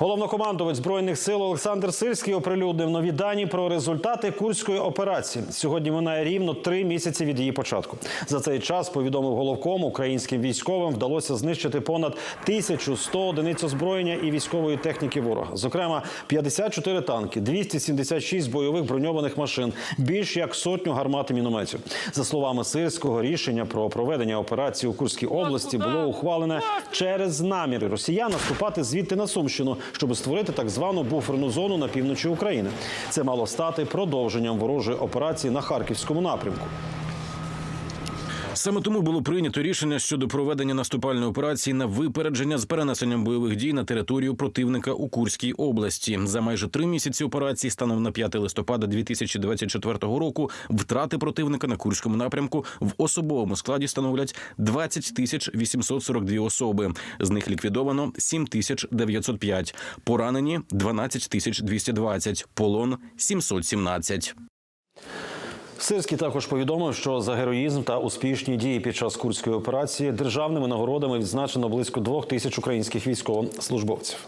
Головнокомандувач збройних сил Олександр Сирський оприлюднив нові дані про результати курської операції. Сьогодні минає рівно три місяці від її початку. За цей час повідомив головком українським військовим вдалося знищити понад 1100 одиниць озброєння і військової техніки ворога. Зокрема, 54 танки, 276 бойових броньованих машин, більш як сотню гармат і мінометів. За словами Сирського, рішення про проведення операції у Курській області було ухвалене через наміри росіян наступати звідти на Сумщину, щоб створити так звану буферну зону на півночі України. Це мало стати продовженням ворожої операції на харківському напрямку. Саме тому було прийнято рішення щодо проведення наступальної операції на випередження з перенесенням бойових дій на територію противника у Курській області. За майже три місяці операції станом на 5 листопада 2024 року втрати противника на Курському напрямку в особовому складі становлять 20 тисяч 842 особи. З них ліквідовано 7 тисяч 905, поранені 12 тисяч 220, полон 717. Сирський також повідомив, що за героїзм та успішні дії під час курської операції державними нагородами відзначено близько двох тисяч українських військовослужбовців.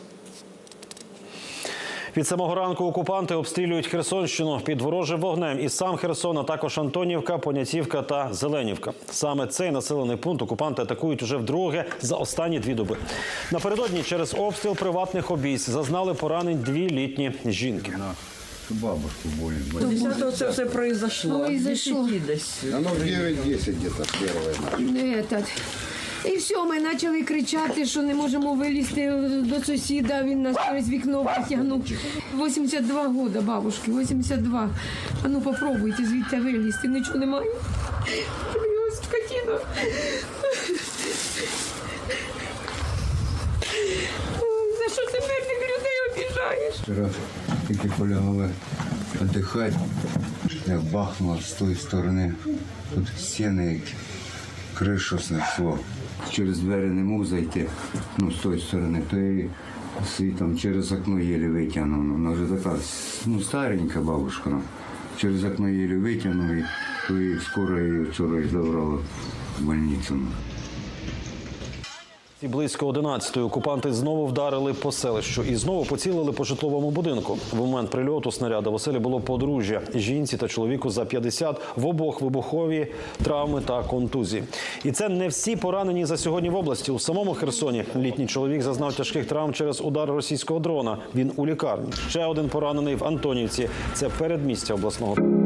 Від самого ранку окупанти обстрілюють Херсонщину під ворожим вогнем. І сам Херсон, а також Антонівка, Понятівка та Зеленівка. Саме цей населений пункт окупанти атакують уже вдруге за останні дві доби. Напередодні через обстріл приватних обійсть зазнали поранень дві літні жінки. Бабушку больно. 10 це все произошло. Произошло. 10 десь. Оно в 9-10 где-то первое. Этот. І все, ми почали кричати, що не можемо вилізти до сусіда. Він нас через вікно потягнув. 82 года, бабушки, 82. А ну попробуйте звідти вилізти, нічого немає. Ой, скотина. Ой, За що ти мирних людей Вчера тільки полягали віддихати, як бахнуло з тої сторони. Тут стіни, кришу снесло. Через двері не мог зайти, ну, з тої сторони, то і світом через окно єлі витягнув. Вона вже така ну, старенька бабушка. ну. Через окно єлі витягнув, то і скоро її вчора забрали в больницю. І близько 11-ї окупанти знову вдарили по селищу і знову поцілили по житловому будинку. В момент прильоту снаряда в оселі було подружжя жінці та чоловіку за 50, в обох вибухові травми та контузії. І це не всі поранені за сьогодні в області. У самому Херсоні літній чоловік зазнав тяжких травм через удар російського дрона. Він у лікарні. Ще один поранений в Антонівці. Це передмістя обласного.